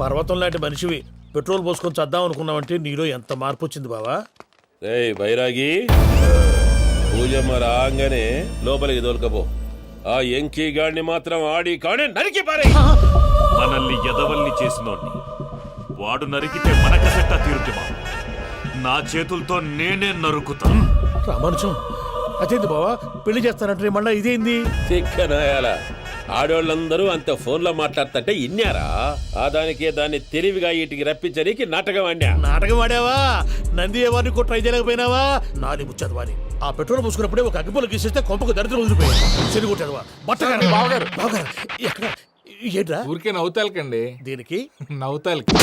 పర్వతం లాంటి మనిషివి. పెట్రోల్ పోసుకొని చద్దాం అనుకున్నావంటే నీలో ఎంత మార్పు వచ్చింది బావా? ఏయ్ బైరాగి. పూజమ్మ రాగానే లోపలికి దొరకపో ఆ ఎంకీ గాడిని మాత్రం ఆడి కానీ నరికి పారే. మనల్ని ఎదవల్ని చేసినోడ్ని. వాడు నరికితే మనకసెట్టా తీరుతుమా నా చేతులతో నేనే నరుకుతాను రామానుజం అదేంది బావా? పెళ్ళి చేస్తానంటే మళ్ళీ ఇదేంది? తిక్కనాయాల. ఆడోళ్ళందరూ అంత ఫోన్లో మాట్లాడుతుంటే ఇన్నారా? ఆ దానికే దాన్ని తెలివిగా వీటికి రప్పించడానికి నాటకం అన్నా నాటకం ఆడావా? నంది ఎవరిని కూడా ట్రై చేయలేకపోయినావా? నాని ముచ్చదు వాని ఆ పెట్రోల్ పోసుకున్నప్పుడే ఒక అగ్గిపుల్ల గీసేస్తే కొంపకు దరిద్రం వదిలిపోయాయి చెరి కొట్టాడువా బట్టగారు బావగారు. బావగారు ఎక్కడ? ఏంట్రా? ఊరికే నవ్వుతాలకండి. దీనికి? నవ్వుతాలకి.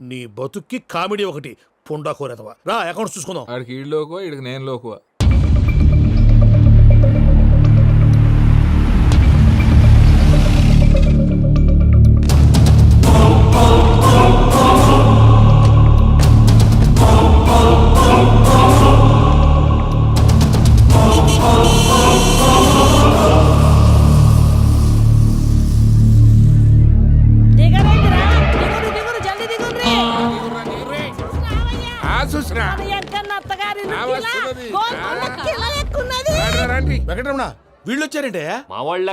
నీ బతుక్కి కామెడీ ఒకటి పుండా కోరేదవా? రా అకౌంట్స్ చూసుకుందాం. ఆడికి ఈడు లోకువా ఈడికి నేను లోకువా?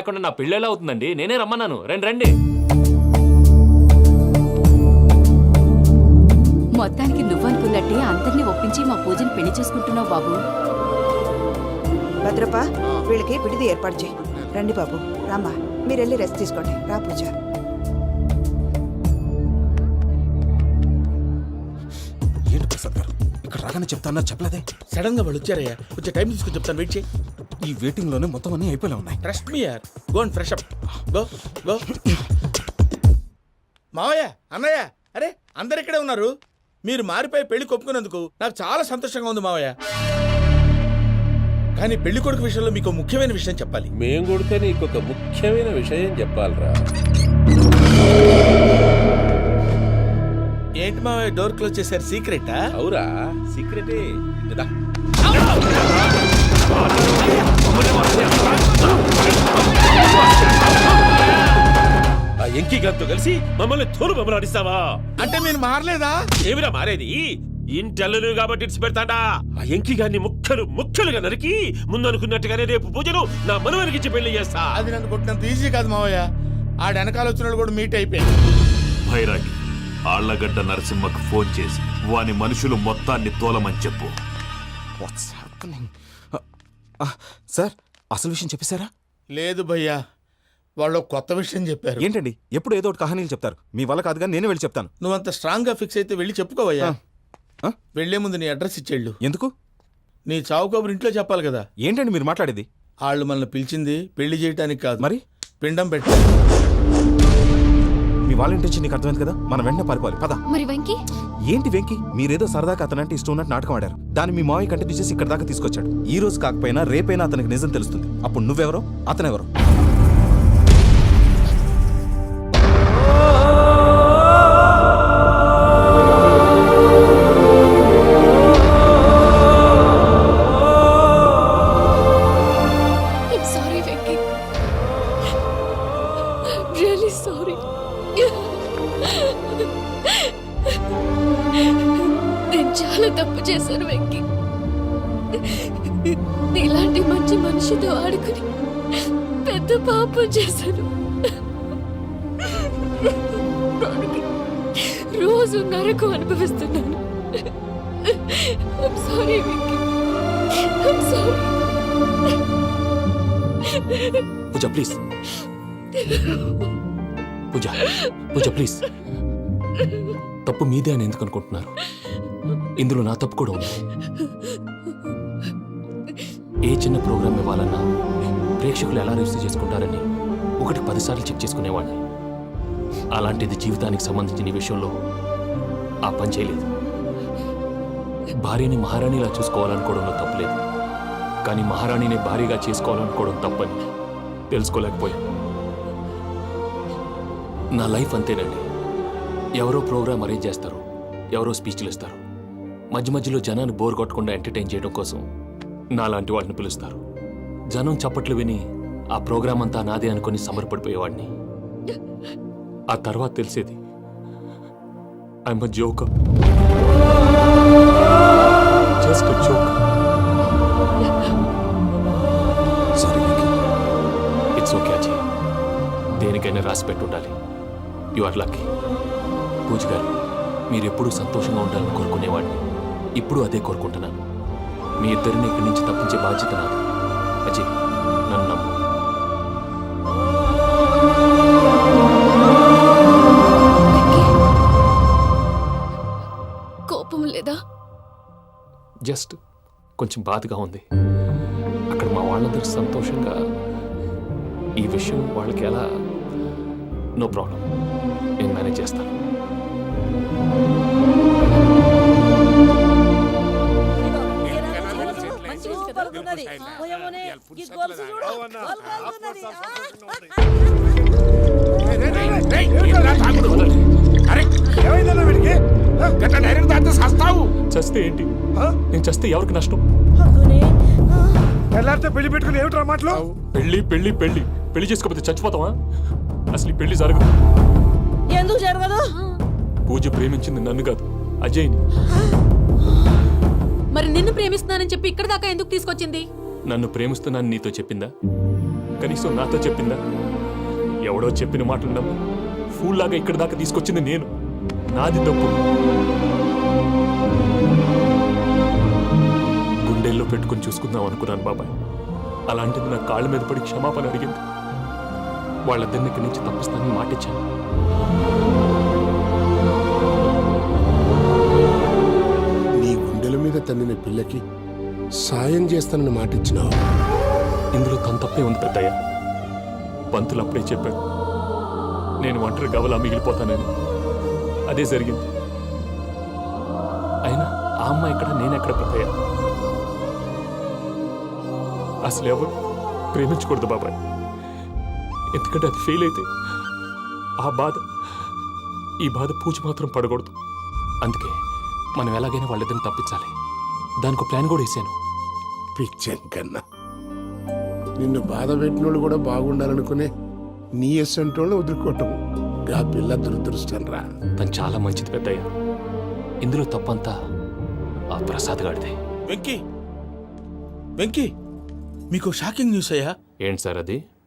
లేకుండా నా పెళ్ళి ఎలా అవుతుందండి? నేనే రమ్మన్నాను. రండి రండి. మొత్తానికి నువ్వనుకున్నట్టే అందరినీ ఒప్పించి మా పూజని పెళ్ళి చేసుకుంటున్నావు బాబు. భద్రప వీళ్ళకి విడిది ఏర్పాటు చేయి. రండి బాబు రామ్మా. మీరు వెళ్ళి రెస్ట్ తీసుకోండి. రా పూజ. ఏంటి ప్రసాద్ గారు? ఇక్కడ రాగానే చెప్పలేదే. సడన్గా వాళ్ళు వచ్చారయ్యా. కొంచెం టైం తీసుకుని చెప్తాను వెయిట్ చేయి. ఈ వెయిటింగ్లోనే మొత్తం అన్ని అయిపోయి ఉన్నాయి. ట్రస్ట్ మీ యార్ go and fresh up go go మావయ్య అన్నయ్య అరే అందరు ఇక్కడే ఉన్నారు. మీరు మారిపోయి పెళ్ళి కొప్పుకున్నందుకు నాకు చాలా సంతోషంగా ఉంది మావయ్య. కానీ పెళ్ళి కొడుకు విషయంలో మీకు ముఖ్యమైన విషయం చెప్పాలి. మేం కొడితే నీకు ఒక ముఖ్యమైన విషయం చెప్పాలరా. ఏంటి మావయ్య డోర్ క్లోజ్ చేశారు? సీక్రెటా అవురా సీక్రెటే ఇదా. ఆ ఎంకీ గారితో కలిసి మమ్మల్ని తోలు బొమ్మలాడిస్తావా? అంటే మీరు మారలేదా? ఏమిరా మారేది? ఇంటల్లులు కాబట్టి ఇడిచి పెడతాడా. ఆ ఎంకి గారిని ముక్కలు ముక్కలుగా నరికి ముందు అనుకున్నట్టుగానే రేపు పూజను నా మనవరికిచ్చి పెళ్ళి చేస్తా. అది నన్ను కొట్టినంత ఈజీ కాదు మావయ్య. ఆడ వెనకాల వచ్చిన వాళ్ళు కూడా మీట్ అయిపోయారు. భైరాగి ఆళ్ళగడ్డ నరసింహకు ఫోన్ చేసి వాని మనుషులు మొత్తాన్ని తోలమని చెప్పు. వాట్స్ హ్యాపెనింగ్ సార్ అసలు విషయం చెప్పేశారా? లేదు భయ్యా వాళ్ళు కొత్త విషయం చెప్పారు. ఏంటండి? ఎప్పుడు ఏదో ఒకటి కహానీలు చెప్తారు. మీ వల్ల కాదుగా నేనే వెళ్ళి చెప్తాను. నువ్వంత స్ట్రాంగ్గా ఫిక్స్ అయితే వెళ్ళి చెప్పుకోవయ్యా? వెళ్ళే ముందు నీ అడ్రస్ ఇచ్చేళ్ళు. ఎందుకు? నీ చావు కబురు ఇంట్లో చెప్పాలి కదా. ఏంటండి మీరు మాట్లాడేది? వాళ్ళు మనల్ని పిలిచింది పెళ్ళి చేయటానికి కాదు. మరి? పిండం పెట్టి మీ వాళ్ళ ఇంటి నీకు అర్థమైంది కదా? మనం వెంటనే పారిపోవాలి. పద. మరి వెంకీ? ఏంటి వెంకి? మీరేదో సరదాగా అతనంటే ఇష్టం ఉన్నట్టు నాటకం ఆడారు. దాన్ని మీ మావయ్య కంటే తీసేసి ఇక్కడ దాకా తీసుకొచ్చాడు. ఈ రోజు కాకపోయినా రేపైనా అతనికి నిజం తెలుస్తుంది. అప్పుడు నువ్వెవరో అతనెవరో? పూజ ప్లీజ్ పూజ పూజ ప్లీజ్ తప్పు మీదే అని ఎందుకు అనుకుంటున్నారు? ఇందులో నా తప్పు కూడా ఉంది. ఏ చిన్న ప్రోగ్రామ్ ఇవ్వాలన్నా ప్రేక్షకులు ఎలా రిసీవ్ చేసుకుంటారని ఒకటి పదిసార్లు చెక్ చేసుకునేవాడిని. అలాంటిది జీవితానికి సంబంధించిన ఈ విషయంలో ఆ పని చేయలేదు. భార్యని మహారాణిలా చూసుకోవాలనుకోవడంలో తప్పలేదు కానీ మహారాణిని భారీగా చేసుకోవాలనుకోవడం తప్పని తెలుసుకోలేకపోయా నా లైఫ్ అంతేనండి. ఎవరో ప్రోగ్రామ్ అరేంజ్ చేస్తారు ఎవరో స్పీచ్లు ఇస్తారు. మధ్య మధ్యలో జనాన్ని బోర్ కొట్టకుండా ఎంటర్టైన్ చేయడం కోసం నాలాంటి వాళ్ళని పిలుస్తారు. జనం చప్పట్లు విని ఆ ప్రోగ్రాం అంతా నాదే అనుకుని సమర్పడిపోయేవాడిని. ఆ తర్వాత తెలిసేది ఐఎమ్ జోక్ జస్ట్ జోక్ దేనికైనా రాసి పెట్టి ఉండాలి యు ఆర్ లక్కీ పూజ గారు మీరు ఎప్పుడూ సంతోషంగా ఉండాలని కోరుకునేవాడిని. ఇప్పుడు అదే కోరుకుంటున్నాను. మీ ఇద్దరిని ఇక్కడి నుంచి తప్పించే బాధ్యత నాది. అజయ్ నన్ను నమ్ము. కోపం లేదా? జస్ట్ కొంచెం బాధగా ఉంది. అక్కడ మా వాళ్ళందరూ సంతోషంగా ఈ విషయం వాళ్ళకి ఎలా నో ప్రాబ్లం నేను మేనేజ్ చేస్తాను. చస్తే ఏంటి? నేను చస్తే ఎవరికి నష్టం? పెళ్ళి పెట్టుకుని ఏమిట్రా మాటలు? పెళ్ళి పెళ్ళి పెళ్ళి పెళ్ళి చేసుకోకపోతే చచ్చిపోతావా? అసలు ఈ పెళ్ళి జరగదు. ఎందుకు జరగదు? పూజ ప్రేమించింది నన్ను కాదు అజయ్ని. మరి నిన్ను ప్రేమిస్తున్నానని చెప్పి ఇక్కడ దాకా ఎందుకు తీసుకొచ్చింది? నన్ను ప్రేమిస్తున్నాను నీతో చెప్పిందా? కనీసం నాతో చెప్పిందా? ఎవడో చెప్పిన మాటలు నమ్ము. ఫూల్ లాగా ఇక్కడి దాకా తీసుకొచ్చింది నేను. నాది తప్పు. గుండెల్లో పెట్టుకుని చూసుకుందాం అనుకున్నాను బాబాయ్. అలాంటిది నా కాళ్ళ మీద పడి క్షమాపణ అడిగింది. వాళ్ళిద్దరిని ఇక్కడి నుంచి తప్పిస్తానని మాటిచ్చాను. నీ గుండెల మీద తన్నిన పిల్లకి సాయం చేస్తానని మాటిచ్చినావు. ఇందులో తన తప్పే ఉంది పెద్దయ్య. పంతులు అప్పుడే చెప్పాడు. నేను ఒంటరి గవలా మిగిలిపోతానని. అదే జరిగింది. అయినా ఆ అమ్మాయి ఎక్కడ నేనెక్కడ పెద్దయ్య? అసలు ఎవరు? ప్రేమించకూడదు బాబాయ్. ఎందుకంటే అది ఫెయిల్ అయితే ఆ బాధ ఈ బాధ పూజ మాత్రం పడకూడదు. అందుకే మనం ఎలాగైనా వాళ్ళిద్దరిని తప్పించాలి. దానికి ప్లాన్ కూడా వేసాను. పిచ్చంకన్నా నిన్ను బాధ పెట్టినోళ్ళు కూడా బాగుండాలనుకునే నీ ఎస్సంటోళ్ళు వదులుకోవటం ఆ పిల్ల దురదృష్టం రా. తను చాలా మంచిది పెద్దయ్య. ఇందులో తప్పంతా ఆ ప్రసాద్ గాడిదే వెంకీ! వెంకీ! మీకు షాకింగ్ న్యూస్ అయ్యా? ఏంటి సార్ అది?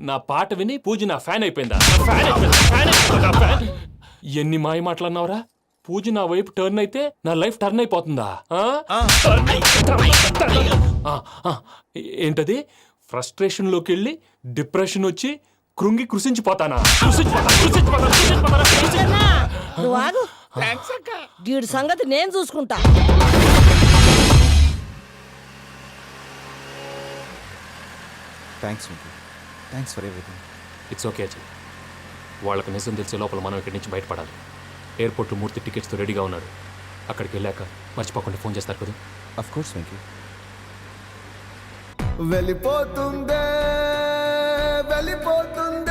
నా పాట విని పూజ నా ఫ్యాన్ అయిపోయిందా? ఫ్యాన్ అయిపోయిందా? ఫ్యాన్ అయిపోయిందా? ఫ్యాన్? ఎన్ని మాయ మాటలన్నావురా? పూజ నా వైపు టర్న్ అయితే నా లైఫ్ టర్న్ అయిపోతుందా? ఆ? టర్న్ అయి- టర్న్ అయి- టర్న్ అయి- ఆ, ఆ. ఏంటది? ఫ్రస్ట్రేషన్లోకి వెళ్ళి డిప్రెషన్ వచ్చి కృంగి కృషించిపోతానా. నువ్వు ఆగు. వీడి సంగతి నేను చూసుకుంటా. Thanks Venky thanks for everything it's okay Ajay వాళ్ళకి నిజం తెలిసే లోపల మనం ఇక్కడి నుంచి బయటపడాలి. ఎయిర్పోర్ట్ మూర్తి టికెట్స్తో రెడీగా ఉన్నాడు అక్కడికి వెళ్ళాక మర్చిపోకుండా ఫోన్ చేస్తారు కదా? అఫ్ కోర్స్ వెంకీ వెళ్ళిపోతుందే వెళ్ళిపోతుందే.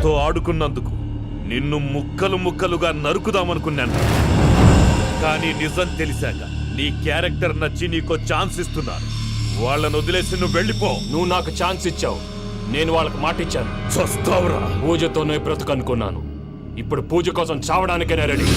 మాతో ఆడుకున్నందుకు నిన్ను ముక్కలు ముక్కలుగా నరుకుదామనుకున్నాను. కానీ నిజం తెలిసాక నీ క్యారెక్టర్ నచ్చి నీకో ఛాన్స్ ఇస్తున్నాను. వాళ్ళను వదిలేసి నువ్వు వెళ్ళిపో. నువ్వు నాకు ఛాన్స్ ఇచ్చావు. నేను వాళ్ళకి మాట ఇచ్చాను. చస్తావురా. పూజతోనే బ్రతుకు అనుకున్నాను ఇప్పుడు పూజ కోసం చావడానికైనా రెడీ.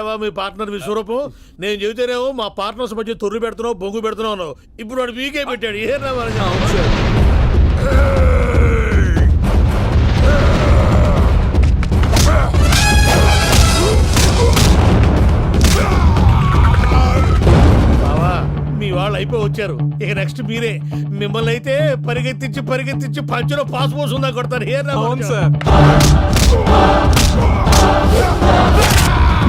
చూసావా మీ పార్ట్నర్ విశ్వరూపం నేను చెబితేనేమో మా పార్ట్నర్స్ మధ్య తొర్రు పెడుతున్నావు బొంగు పెడుతున్నావు ఇప్పుడు వాడు వీకే పెట్టాడు. ఏ బావా మీ వాళ్ళు అయిపోయి వచ్చారు. ఇక నెక్స్ట్ మీరే. మిమ్మల్ని అయితే పరిగెత్తించి పరిగెత్తించి పంచులో పాస్ పోసుందా కొడతారు. ఏ అవును సార్.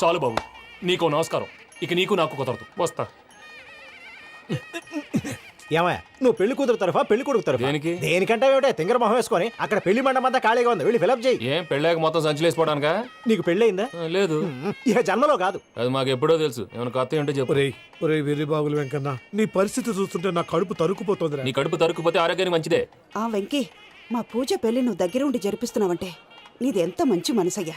చాలు బాబు. నీకు నమస్కారం. ఇక నీకు నాకు కుదరదు. వస్తా. ఏమయ్య నువ్వు పెళ్ళి కూతురు తరఫా పెళ్ళి కొడుకు తరఫా? దేనికి? దేనికంటే ఏమిటే తింగర మొహం వేసుకొని అక్కడ పెళ్ళి మండపం అంతా ఖాళీగా ఉంది. వెళ్ళి ఫిలప్ చేయి. ఏం పెళ్ళాక మొత్తం సంచలేసిపోవడానికా? నీకు పెళ్ళయిందా? లేదు. ఇక జన్మలో కాదు. అది మాకు ఎప్పుడో తెలుసు. ఏమైనా కొత్త ఏంటో చెప్పు. ఒరేయ్ ఒరేయ్ వెర్రి బాగులు వెంకన్న నీ పరిస్థితి చూస్తుంటే నా కడుపు తరుక్కుపోతుంది నీ కడుపు తరుక్కుపోతే ఆరోగ్యానికి మంచిదే. ఆ వెంకీ మా పూజ పెళ్ళి నువ్వు దగ్గర ఉండి జరిపిస్తున్నావంటే నీది ఎంత మంచి మనసయ్యా.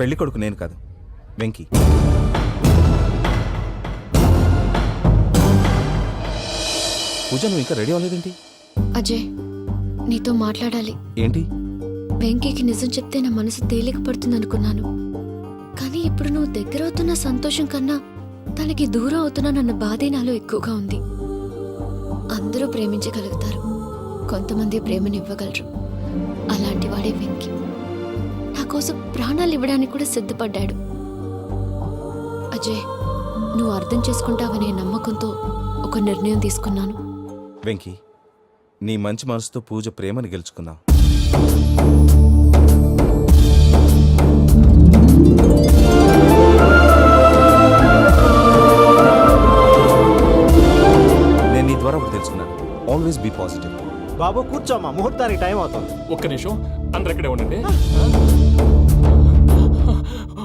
పెళ్ళి కొడుకు నేను కాదు వెంకీ. పూజ నువ్వు ఇంకా రెడీ అవ్వలేదేంటి? అజయ్ నీతో మాట్లాడాలి. ఏంటి? వెంకీకి నిజం చెప్తే నా మనసు తేలిక పడుతుంది అనుకున్నాను కానీ ఇప్పుడు నువ్వు దగ్గర అవుతున్న సంతోషం కన్నా తనకి దూరం అవుతున్నానన్న బాధే నాలో ఎక్కువగా ఉంది. అందరూ ప్రేమించగలుగుతారు. కొంతమంది ప్రేమనివ్వగలరు. అలాంటి వాడే వెంకి. కోసం ప్రాణాలు ఇవ్వడానికి కూడా సిద్ధపడ్డాడు. అజయ్ నువ్వు అర్థం చేసుకుంటావనే నమ్మకంతో ఒక నిర్ణయం తీసుకున్నాను. వెంకీ నీ మంచి మనసుతో పూజ ప్రేమని గెలుచుకుందాం. నేను నీ ద్వారా ఒకటి తెలుసుకున్నాను. ఆల్వేస్ బీ పాజిటివ్ బాబు కూర్చోమ్మా. ముహూర్తానికి టైం అవుతుంది. ఒక్క నిమిషం. అందరు ఇక్కడే ఉండండి.